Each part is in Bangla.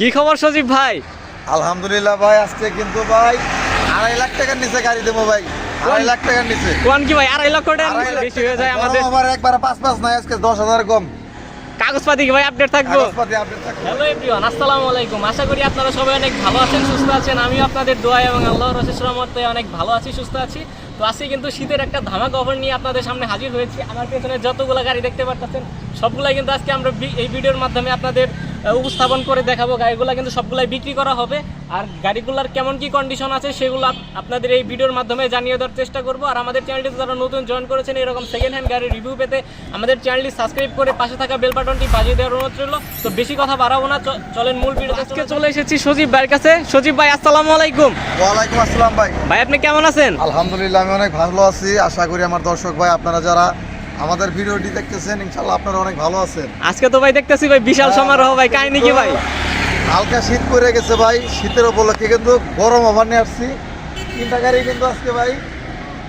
কি খবর সজীব ভাই? আলহামদুলিল্লাহ ভাই আজকে কিন্তু ভাই আড়াই লাখ টাকার নিচে গাড়ি দেবো ভাই। আড়াই লাখ টাকার নিচে। কোন কি ভাই আড়াই লক্ষ টাকা লাখ বেশি হয়ে যায় আমাদের। আমার একবার পাঁচ পাঁচ নাই আজকে দশ হাজার কম। কাগজপাতি কি ভাই আপডেট থাকব? কাগজপাতি আপডেট থাকবে। হ্যালো এভরিওয়ান আসসালামু আলাইকুম। আশা করি আপনারা সবাই অনেক ভালো আছেন সুস্থ আছেন। আমিও আপনাদের দোয়া এবং আল্লাহর রসেস রহমতে অনেক ভালো আছি সুস্থ আছি। তো আজকে কিন্তু শীতের একটা ধামাক অফার নিয়ে আপনাদের সামনে হাজির হয়েছি। আমার পেছনে যতগুলো গাড়ি দেখতে পাচ্ছেন সবগুলাই কিন্তু আজকে আমরা এই ভিডিওর মাধ্যমে আপনাদের উপস্থাপন করে দেখাবো গাড়িগুলো কিন্তু সবগুলাই বিক্রি করা হবে। আর গাড়িগুলোর কেমন কি কন্ডিশন আছে সেগুলো আপনাদের এই ভিডিওর মাধ্যমে জানিয়ে দেওয়ার চেষ্টা করব। আর আমাদের চ্যানেলটিতে যারা নতুন জয়েন করেছেন এরকম সেকেন্ড হ্যান্ড গাড়ির রিভিউ পেতে আমাদের চ্যানেলটি সাবস্ক্রাইব করে পাশে থাকা বেল বাটনটি বাজিয়ে দেওয়ার অনুরোধ রইল। তো বেশি কথা বাড়াবো না চ- চলেন মূল ভিডিও আজকে চলে এসেছি সজীব ভাইয়ের কাছে। সজীব ভাই আসসালামু আলাইকুম। ওয়ালাইকুম আসসালাম ভাই। ভাই আপনি কেমন আছেন? আলহামদুলিল্লাহ আমি অনেক ভালো আছি। আশা করি আমার দর্শক ভাই আপনারা যারা আমাদের ভিডিওটি দেখতেছেন ইনশাল্লাহ আপনারা অনেক ভালো আছেন। আজকে তো ভাই দেখতেছি ভাই বিশাল সমারোহ ভাই কাহিনী কি ভাই? হালকা শীত পড়ে গেছে ভাই শীতের উপলক্ষে কিন্তু গরম ওভার নিয়ে আসছি। তিনটা গাড়ি কিন্তু আজকে ভাই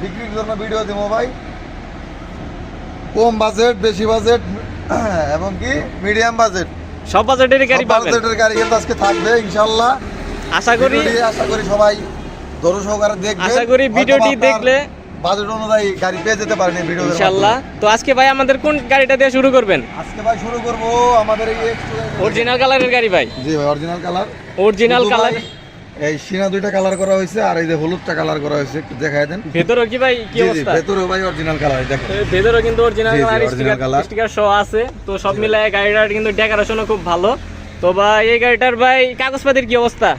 বিক্রির জন্য ভিডিও দেবো ভাই। কম বাজেট বেশি বাজেট এবং কি মিডিয়াম বাজেট সব বাজেটের গাড়ি পাবেন। বাজেটের গাড়ি কিন্তু আজকে থাকবে ইনশাল্লাহ। আশা করি আশা করি সবাই ধরো সহকারে দেখবে আশা করি ভিডিওটি দেখলে বাজেট অনুযায়ী গাড়ি পেয়ে যেতে পারেন এই ভিডিও ইনশাআল্লাহ তো আজকে ভাই আমাদের কোন গাড়িটা দিয়ে শুরু করবেন? আজকে ভাই শুরু করব আমাদের এই অরিজিনাল কালারের গাড়ি ভাই। জি ভাই অরিজিনাল কালার অরিজিনাল কালার এই সিনা দুইটা কালার করা হয়েছে আর এই যে হলুদটা কালার করা হয়েছে একটু দেখাই দেন। ভেতরও কি ভাই কি অবস্থা? ভেতরেও ভাই অরিজিনাল কালার দেখেন। তো ভেতরও কিন্তু অরিজিনাল কালার স্টিকার সহ আছে। তো সব মিলায় গাড়িটার কিন্তু ডেকোরেশনও খুব ভালো। তো ভাই এই গাড়িটার ভাই কাগজপাতির কি অবস্থা?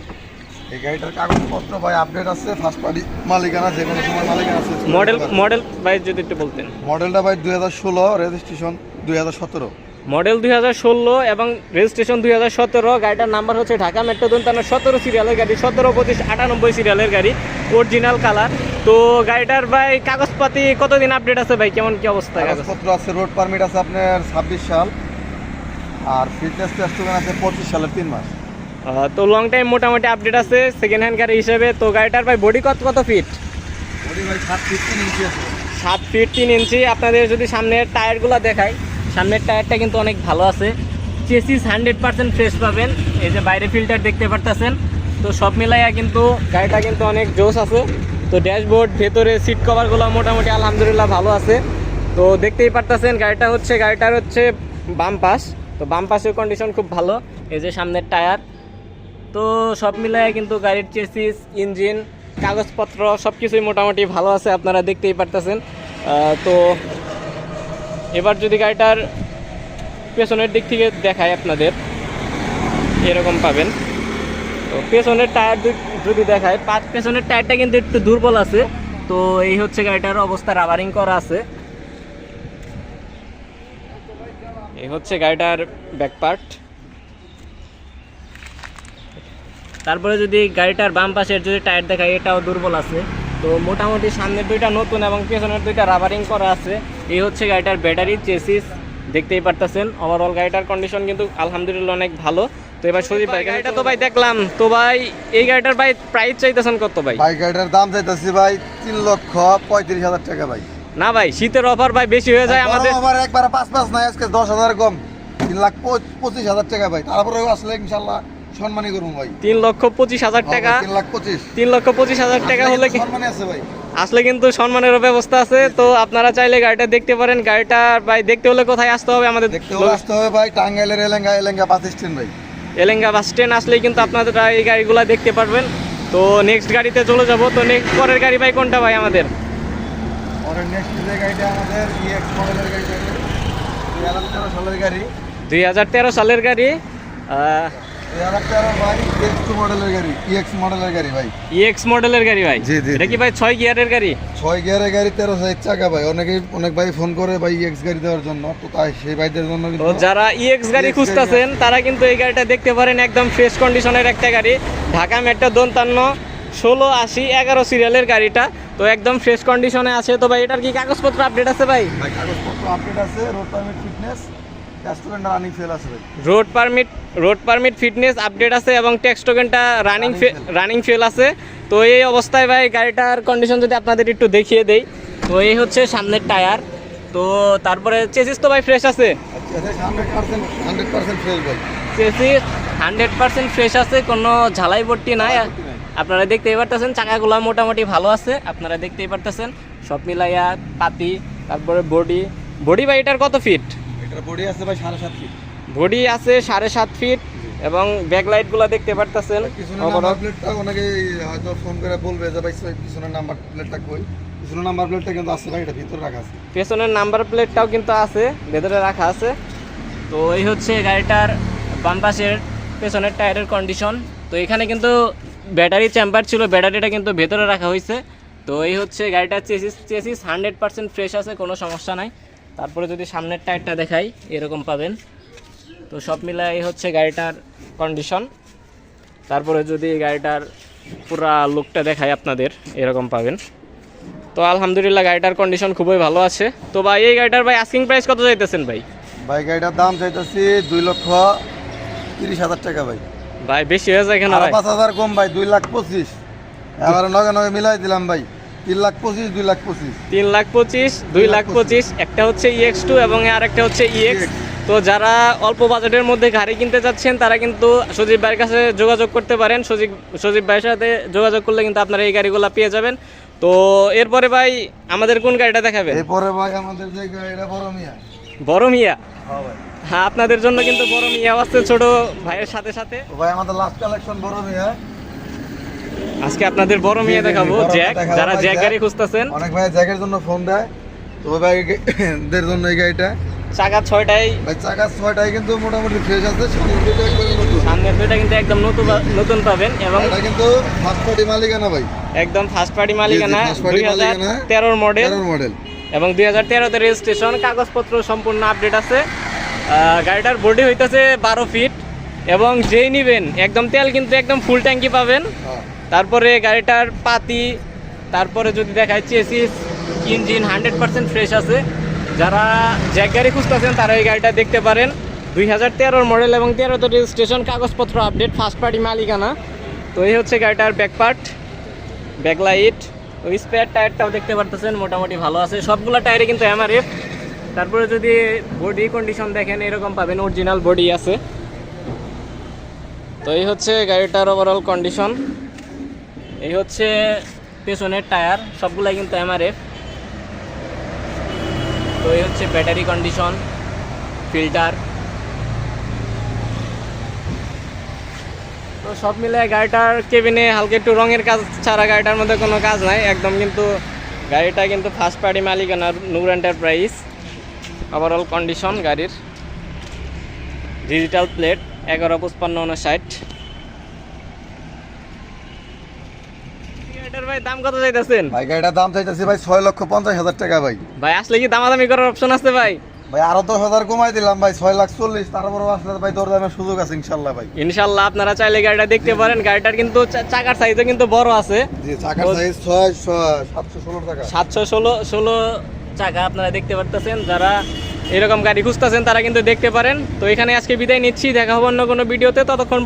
এই গাড়িটার কাগজপত্র ভাই আপডেট আছে ফার্স্ট পার্টি মালিকানা যে কোনো সময় মালিকানা আছে। মডেল মডেল ভাই যদি একটু বলতেন। মডেলটা ভাই দুই হাজার ষোলো রেজিস্ট্রেশন দুই হাজার সতেরো। মডেল দুই হাজার ষোলো এবং রেজিস্ট্রেশন দুই হাজার সতেরো গাড়িটার নাম্বার হচ্ছে ঢাকা মেট্রো দন্তান্ন সতেরো সিরিয়ালের গাড়ি সতেরো পঁচিশ আটানব্বই সিরিয়ালের গাড়ি অরিজিনাল কালার তো গাড়িটার ভাই কাগজপাতি কতদিন আপডেট আছে ভাই? কেমন কি অবস্থা কাগজ কাগজপত্র আছে রোড পারমিট আছে আপনার ছাব্বিশ সাল। আর ফিটনেস টেস্ট আছে পঁচিশ সালের তিন মাস। তো লং টাইম মোটামুটি আপডেট আছে সেকেন্ড হ্যান্ড গাড়ি হিসেবে। তো গাড়িটার ভাই বডি কত কত ফিট সাত ফিট তিন ইঞ্চি সাত ফিট তিন ইঞ্চি আপনাদের যদি সামনের টায়ারগুলো দেখাই সামনের টায়ারটা কিন্তু অনেক ভালো আছে। চেসিস হান্ড্রেড পার্সেন্ট ফ্রেশ পাবেন। এই যে বাইরে ফিল্টার দেখতে পারতেছেন। তো সব মিলাইয়া কিন্তু গাড়িটা কিন্তু অনেক জোশ আছে। তো ড্যাশবোর্ড ভেতরে সিট কভারগুলো মোটামুটি আলহামদুলিল্লাহ ভালো আছে। তো দেখতেই পারতেছেন গাড়িটা হচ্ছে গাড়িটার হচ্ছে বাম পাশ। তো বাম পাশের কন্ডিশন খুব ভালো। এই যে সামনের টায়ার। তো সব মিলায় কিন্তু গাড়ির চেসিস, ইঞ্জিন, কাগজপত্র সব কিছুই মোটামুটি ভালো আছে, আপনারা দেখতেই পারতেছেন। তো এবার যদি গাড়িটার পেছনের দিক থেকে দেখায় আপনাদের, এরকম পাবেন। তো পেছনের টায়ার যদি দেখায় পা- পেছনের টায়ারটা কিন্তু একটু দুর্বল আছে। তো এই হচ্ছে গাড়িটার অবস্থা রাবারিং করা আছে। এই হচ্ছে গাড়িটার ব্যাক পার্ট তারপরে যদি গাড়িটার বাম পাশের যদি টায়ার দেখায় এটাও দুর্বল আছে। তো মোটামুটি সামনের দুইটা নতুন এবং পেছনের দুইটা রাবারিং করা আছে। এই হচ্ছে গাড়িটার ব্যাটারি চেসিস দেখতেই পারতেছেন। ওভারঅল গাড়িটার কন্ডিশন কিন্তু আলহামদুলিল্লাহ অনেক ভালো। তো এবার সজীব ভাই গাড়িটা তো ভাই দেখলাম। তো ভাই এই গাড়িটার ভাই প্রাইস চাইতেছেন কত ভাই? বাইক গাড়িটার দাম চাইতেছি ভাই তিন লক্ষ পঁয়ত্রিশ হাজার টাকা ভাই। না ভাই শীতের অফার ভাই বেশি হয়ে যায় আমাদের। আমার একবার পাঁচ পাঁচ নাই আজকে দশ হাজার কম। তিন লাখ পঁচিশ হাজার টাকা ভাই। তারপরে আসলে ইনশাল্লাহ সম্মানই করব ভাই। তিন লক্ষ পঁচিশ হাজার টাকা। তিন লাখ পঁচিশ। তিন লক্ষ পঁচিশ হাজার টাকা হলে আছে ভাই। আসলে কিন্তু সম্মানেরও ব্যবস্থা আছে তো আপনারা চাইলে গাড়িটা দেখতে পারেন। গাড়িটা ভাই দেখতে হলে কোথায় আসতে হবে আমাদের দেখতে হলে আসতে হবে ভাই টাঙ্গাইলের এলেঙ্গা এলেঙ্গা বাস স্ট্যান্ড ভাই। এলেঙ্গা বাস স্ট্যান্ড আসলেই কিন্তু আপনারা এই গাড়িগুলো দেখতে পারবেন। তো নেক্সট গাড়িতে চলে যাব। তো নেক্সট পরের গাড়ি ভাই কোনটা ভাই আমাদের? পরে নেক্সট যে গাড়িটা আমাদের ইএক্স মডেলের গাড়ি দুই হাজার তেরো সালের গাড়ি। দুই হাজার তেরো সালের গাড়ি। এক্স মডেলের গাড়ি ইএক্স মডেলের গাড়ি ভাই। ইএক্স মডেলের গাড়ি ভাই? জি, জি, কি ভাই ছয় গিয়ারের গাড়ি? ছয় গিয়ারের গাড়ি তেরো সাইজ ভাই। অনেকেই অনেক ভাই ফোন করে ভাই ইএক্স গাড়ি দেওয়ার জন্য। তো তাই সেই ভাইদের জন্য যারা ইএক্স গাড়ি খুঁজতেছেন তারা কিন্তু এই গাড়িটা দেখতে পারেন একদম ফ্রেশ কন্ডিশনের একটা গাড়ি। ঢাকা মেট্রো দন্তান্ন ষোলো আশি এগারো সিরিয়ালের গাড়িটা। তো একদম ফ্রেশ কন্ডিশনে আছে। তো ভাই এটার কি কাগজপত্র আপডেট আছে ভাই? ভাই কাগজপত্র আপডেট আছে রোড পারমিট ফিটনেস রেস্টুরেন্ট রানিং ফেল আছে ভাই। Road permit road permit fitness update আছে এবং ট্যাক্স টোকেনটা রানিং রানিং ফেল আছে। তো এই অবস্থায় ভাই গাড়িটার কন্ডিশন যদি আপনাদের একটু দেখিয়ে দেই তো এই হচ্ছে সামনের টায়ার। তো তারপরে চেসিস তো ভাই ফ্রেশ আছে? আচ্ছা হান্ড্রেড পার্সেন্ট ভাই। ফ্রেশ আছে কোনো ঝালাই ভর্তি নাই। আপনারা দেখতেই পারতেছেন চাকাগুলো মোটামুটি ভালো আছে। আপনারা দেখতেই পারতেছেন সব মিলাইয়া পাতি তারপরে বডি বডি বা এটার কত ফিট বডি আছে ভাই সাড়ে সাত ফিট বডি আছে সাড়ে সাত ফিট এবং ব্যাকলাইটগুলো দেখতে পারতেছেন। অনেকে হয়তো ফোন করে বলবে যে ভাই পিছনের নাম্বার প্লেটটা কই? পিছনের নাম্বার প্লেটটা কিন্তু আছে ভাই এটা ভিতরে রাখা আছে। পেছনের নাম্বার প্লেটটাও কিন্তু আছে ভেতরে রাখা আছে। তো এই হচ্ছে গাড়িটার বাম পাশের পেছনের টায়ারের কন্ডিশন তো এখানে কিন্তু ব্যাটারি চেম্বার ছিল ব্যাটারিটা কিন্তু ভেতরে রাখা হয়েছে। তো এই হচ্ছে গাড়িটার chassis chassis hundred percent fresh আছে কোনো সমস্যা নাই। তারপরে যদি সামনের টায়ারটা দেখাই এরকম পাবেন। তো সব মিলাই হচ্ছে গাড়িটার কন্ডিশন তারপরে যদি গাড়িটার পুরা লুকটা দেখাই আপনাদের এরকম পাবেন। তো আলহামদুলিল্লাহ গাড়িটার কন্ডিশন খুবই ভালো আছে। তো ভাই এই গাড়িটার ভাই আস্কিং প্রাইস কত চাইতেছেন ভাই? ভাই গাড়িটার দাম চাইতেছি দুই লক্ষ তিরিশ হাজার টাকা ভাই। ভাই বেশি হয়ে যায় কেন পাঁচ হাজার কম ভাই দুই লাখ পঁচিশ। এবার নগে নগে মিলাই দিলাম ভাই। তিন লাখ পঁচিশ দুই লাখ পঁচিশ। তিন লাখ পঁচিশ দুই লাখ পঁচিশ। একটা হচ্ছে ইএক্স টু এবং আর একটা হচ্ছে ইএক্স তো যারা অল্প বাজেটের মধ্যে গাড়ি কিনতে চাচ্ছেন তারা কিন্তু সজীব ভাইয়ের কাছে যোগাযোগ করতে পারেন। সজীব সজীব ভাইয়ের সাথে যোগাযোগ করলে কিন্তু আপনারা এই গাড়িগুলো পেয়ে যাবেন। তো এরপরে ভাই আমাদের কোন গাড়িটা দেখাবেন? এরপরে ভাই আমাদের যে গাড়িটা বড় মিয়া। বড় মিয়া? হ্যাঁ হ্যাঁ আপনাদের জন্য কিন্তু বড় মিয়া আসছে ছোট ভাইয়ের সাথে সাথে। ভাই আমাদের লাস্ট কালেকশন বড় মিয়া। আজকে আপনাদের বড় মিয়া দেখাবো জ্যাক যারা জ্যাক। গাড়ি খুঁজতেছেন। অনেক ভাই জ্যাকের জন্য ফোন দেয়। তো ওই ভাই দের জন্য এই গাড়িটা। চাকা ছয়টাই। ভাই চাকা ছয়টাই কিন্তু মোটামুটি ফ্রেশ আছে সামনের সামনের দুইটা কিন্তু একদম নতুন নতুন পাবেন এবং এটা কিন্তু ফার্স্ট পার্টি মালিকানা ভাই। একদম ফার্স্ট পার্টি মালিকানা জি, first party দুই হাজার তেরোর মডেল মডেল এবং দুই হাজার তেরোতে রেজিস্ট্রেশন কাগজপত্র সম্পূর্ণ আপডেট আছে। গাড়িটার বডি হইতেছে বারো ফিট এবং যেই নিবেন একদম তেল কিন্তু একদম ফুল ট্যাঙ্কি পাবেন। হ্যাঁ। তারপরে গাড়িটার পাতি, তারপরে যদি দেখায় chassis, engine hundred percent fresh আছে। যারা জ্যাক গাড়ি খুঁজতেছেন, তারা এই গাড়িটা দেখতে পারেন। দুই হাজার তেরোর মডেল এবং তেরোতে রেজিস্ট্রেশন কাগজপত্র আপডেট ফার্স্ট পার্টি মালিকানা। তো এই হচ্ছে গাড়িটার ব্যাক পার্ট ব্যাকলাইট ওই স্পেয়ার টায়ারটাও দেখতে পারতেছেন, মোটামুটি ভালো আছে। সবগুলো টায়ারে কিন্তু এমআরএফ তারপরে যদি বডি কন্ডিশন দেখেন, এরকম পাবেন অরিজিনাল বডি আছে। তো এই হচ্ছে গাড়িটার ওভারঅল কন্ডিশন এই হচ্ছে পেছনের টায়ার, সবগুলাই কিন্তু এমআরএফ তো এই হচ্ছে ব্যাটারি কন্ডিশন, ফিল্টার। তো সব মিলে গাড়িটার কেবিনে হালকা একটু রঙের কাজ ছাড়া গাড়িটার মধ্যে কোনো কাজ নাই, একদম কিন্তু গাড়িটা কিন্তু ফার্স্ট পার্টি মালিকানার নূর এন্টারপ্রাইজ ওভারঅল কন্ডিশন গাড়ির। ডিজিটাল প্লেট এগারো পঁচপান্ন উনষাট ভাই দাম কত চাইতেছেন? ভাই গাড়িটার দাম চাইতেছি ভাই ছয় লক্ষ পঞ্চাশ হাজার টাকা ভাই। ভাই আসলে কি দামাদামি করার অপশন আছে ভাই? ভাই আরও দশ হাজার কমাই দিলাম ভাই ছয় লাখ চল্লিশ তারপরে আসলে ভাই সুযোগ আছে ইনশাল্লাহ ভাই। ইনশাল্লাহ আপনারা চাইলে গাড়িটা দেখতে পারেন গাড়িটার কিন্তু চাকার সাইজও কিন্তু বড় আছে। জি চাকার সাইজ ছয় ছয়- সাতশো ষোলো টাকা সাতশো ষোলো ষোলো চাকা আপনারা দেখতে পারতেছেন যারা এরকম গাড়ি খুঁজতেছেন, তারা কিন্তু দেখতে পারেন। তো এখানে আজকে বিদায় নিচ্ছি, দেখা হবে অন্য কোনো ভিডিওতে। ততক্ষণ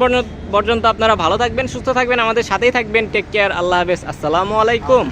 পর্যন্ত- আপনারা ভালো থাকবেন, সুস্থ থাকবেন, আমাদের সাথেই থাকবেন। টেক কেয়ার আল্লাহ হাফেজ। আসসালামু আলাইকুম।